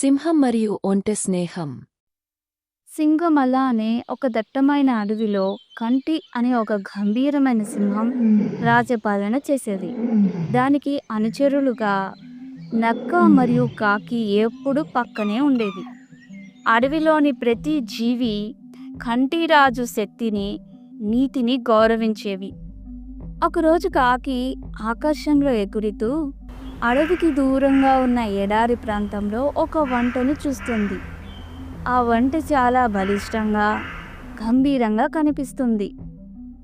సింహం మరియు ఒంటె స్నేహం. సింగమల అనే ఒక దట్టమైన అడవిలో కంటి అనే ఒక గంభీరమైన సింహం రాజపాలన చేసేది. దానికి అనుచరులుగా నక్క మరియు కాకి ఎప్పుడు పక్కనే ఉండేది. అడవిలోని ప్రతి జీవి కంటిరాజు శక్తిని నీతిని గౌరవించేవి. ఒకరోజు కాకి ఆకాశంలో ఎగురుతూ అడవికి దూరంగా ఉన్న ఎడారి ప్రాంతంలో ఒక వంటను చూస్తుంది. ఆ వంట చాలా బలిష్టంగా గంభీరంగా కనిపిస్తుంది.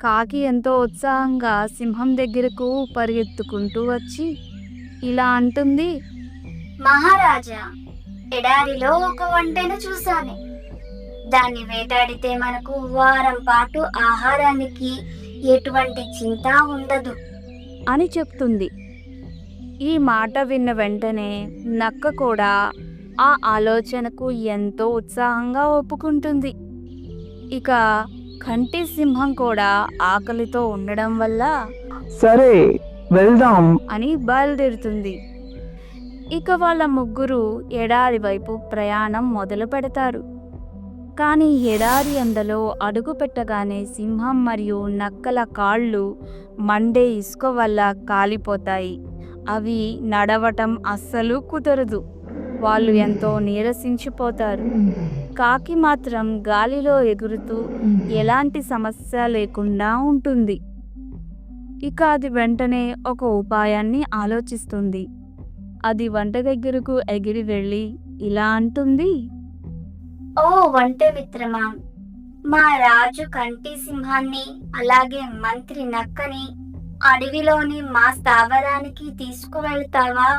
కాకి ఎంతో ఉత్సాహంగా సింహం దగ్గరకు పరిగెత్తుకుంటూ వచ్చి ఇలా అంటుంది మహారాజా ఎడారిలో ఒక వంటను చూశాను. దాన్ని వేటాడితే మనకు వారం పాటు ఆహారానికి ఎటువంటి చింత ఉండదు అని చెప్తుంది. ఈ మాట విన్న వెంటనే నక్క కూడా ఆ ఆలోచనకు ఎంతో ఉత్సాహంగా ఒప్పుకుంటుంది. ఇక కంటి సింహం కూడా ఆకలితో ఉండడం వల్ల సరే వెళ్దాం. అని బయలుదేరుతుంది. ఇక వాళ్ళ ముగ్గురు ఎడారి వైపు ప్రయాణం మొదలు పెడతారు. కానీ ఎడారి ఎండలో అడుగు పెట్టగానే సింహం మరియు నక్కల కాళ్ళు మండే ఇసుక వల్ల కాలిపోతాయి. అవి నడవటం అస్సలు కుదరదు. వాళ్ళు ఎంతో నీరసించిపోతారు. కాకి మాత్రం గాలిలో ఎగురుతూ ఎలాంటి సమస్య లేకుండా ఉంటుంది. ఇక అది వెంటనే ఒక ఉపాయాన్ని ఆలోచిస్తుంది. అది వంట దగ్గరకు ఎగిరి వెళ్ళి ఇలా అంటుంది. ఓ వంట మిత్రమా మా రాజు కంటి సింహాన్ని అలాగే మంత్రి నక్కని అడవిలోని మా స్థావరానికి తీసుకువెళ్తావా?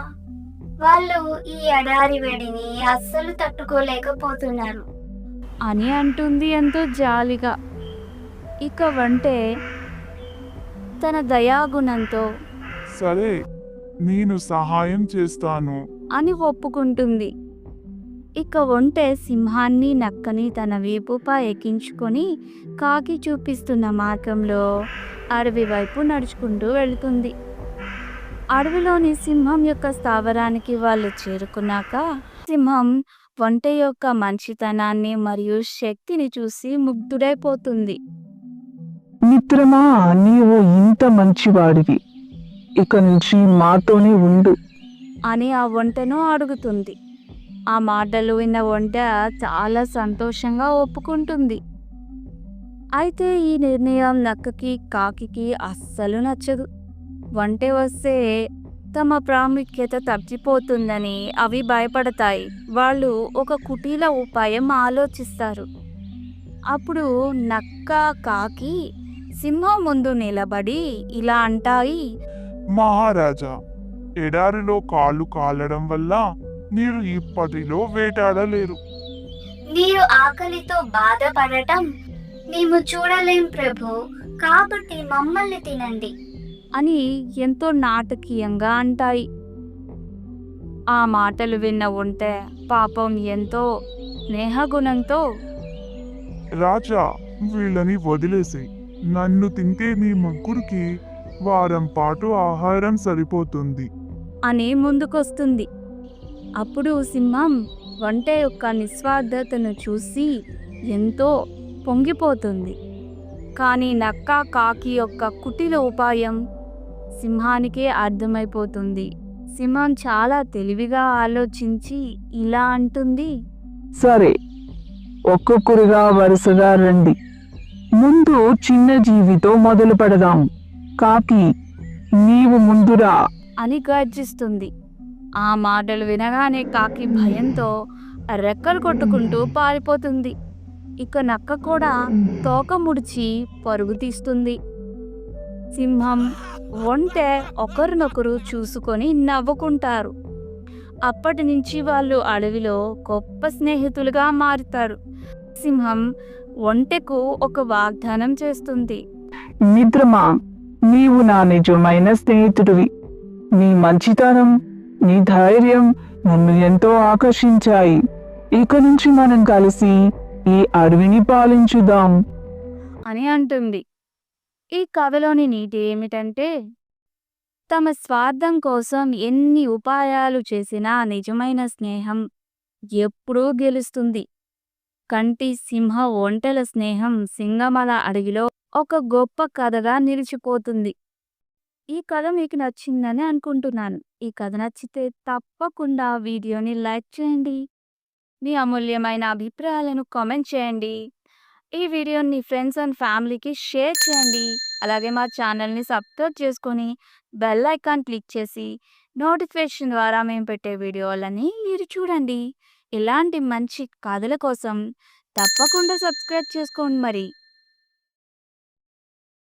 వాళ్ళు ఈ ఎడారి వేడిని అస్సలు తట్టుకోలేకపోతున్నారు. అని అంటుంది ఎంతో జాలిగా. ఇక వంటే తన దయాగుణంతో సరే నేను సహాయం చేస్తాను. అని ఒప్పుకుంటుంది. ఇక ఒంటె సింహాన్ని నక్కని తన వీపుపై ఎక్కించుకొని కాకి చూపిస్తున్న మార్గంలో అడవి వైపు నడుచుకుంటూ వెళుతుంది. అడవిలోని సింహం యొక్క స్థావరానికి వాళ్ళు చేరుకున్నాక సింహం ఒంటె యొక్క మంచితనాన్ని మరియు శక్తిని చూసి ముగ్ధుడైపోతుంది. మిత్రమా నీవు ఇంత మంచివాడివి. ఇక నుంచి మాతోనే ఉండు. అని ఆ వంటను అడుగుతుంది. ఆ మాటలు విన్న వంట చాలా సంతోషంగా ఒప్పుకుంటుంది. అయితే ఈ నిర్ణయం నక్కకి కాకికి అస్సలు నచ్చదు. వంట వస్తే తమ ప్రాముఖ్యత తప్పిపోతుందని అవి భయపడతాయి. వాళ్ళు ఒక కుటీల ఉపాయం ఆలోచిస్తారు. అప్పుడు నక్క కాకి సింహం ముందు నిలబడి ఇలా అంటాయి. మహారాజా ఎడారిలో కాళ్ళు కాలడం వల్ల మీరు ఇప్పటిలో వేటాడలేరు. మీరు ఆకలితో బాధపడటం మేము చూడలేం ప్రభు కాబట్టి మమ్మల్ని తినండి. అని ఎంతో నాటకీయంగా అంటాయి. ఆ మాటలు విన్న ఉంటే పాపం ఎంతో స్నేహగుణంతో రాజా వీళ్ళని వదిలేసి నన్ను తింటే మీ ముగ్గురికి వారం పాటు ఆహారం సరిపోతుంది. అని ముందుకొస్తుంది. అప్పుడు సింహం వంట యొక్క నిస్వార్థతను చూసి ఎంతో పొంగిపోతుంది. కానీ నక్క కాకి యొక్క కుటిల ఉపాయం సింహానికే అర్థమైపోతుంది. సింహం చాలా తెలివిగా ఆలోచించి ఇలా అంటుంది. సరే ఒక్కొక్కరుగా వరుసగా రండి. ముందు చిన్న జీవితో మొదలు పెడదాం. కాకి నీవు ముందురా. అని గర్జిస్తుంది. ఆ మాటలు వినగానే కాకి భయంతో రెక్కలు కొట్టుకుంటూ పారిపోతుంది. ఇక నక్క కూడా తోక ముడిచి పరుగు తీస్తుంది. సింహం ఒంటె ఒకరినొకరు చూసుకొని నవ్వుకుంటారు. అప్పటి నుంచి వాళ్ళు అడవిలో గొప్ప స్నేహితులుగా మారుతారు. సింహం ఒంటెకు ఒక వాగ్దానం చేస్తుంది. మిత్రమా నీవు నా నిజమైన స్నేహితుడివి. నీ మంచితనం నీ ధైర్యం నన్ను ఎంతో ఆకర్షించాయి. ఇక నుంచి మనం కలిసి ఈ అడవిని పాలించుదాం. అని అంటుంది. ఈ కథలోని నీతి ఏమిటంటే తమ స్వార్థం కోసం ఎన్ని ఉపాయాలు చేసినా నిజమైన స్నేహం ఎప్పుడూ గెలుస్తుంది. కంటి సింహ ఒంటెల స్నేహం సింగమల అడవిలో ఒక గొప్ప కథగా నిలిచిపోతుంది. ఈ కథ మీకు నచ్చిందని అనుకుంటున్నాను. ఈ కథ నచ్చితే తప్పకుండా వీడియోని లైక్ చేయండి. మీ అమూల్యమైన అభిప్రాయాలను కామెంట్ చేయండి. ఈ వీడియోని ఫ్రెండ్స్ అండ్ ఫ్యామిలీకి షేర్ చేయండి. అలాగే మా ఛానల్ని సబ్స్క్రైబ్ చేసుకొని బెల్ ఐకాన్ క్లిక్ చేసి నోటిఫికేషన్ ద్వారా మేము పెట్టే వీడియోలని మీరు చూడండి. ఇలాంటి మంచి కథల కోసం తప్పకుండా సబ్స్క్రైబ్ చేసుకోండి మరి.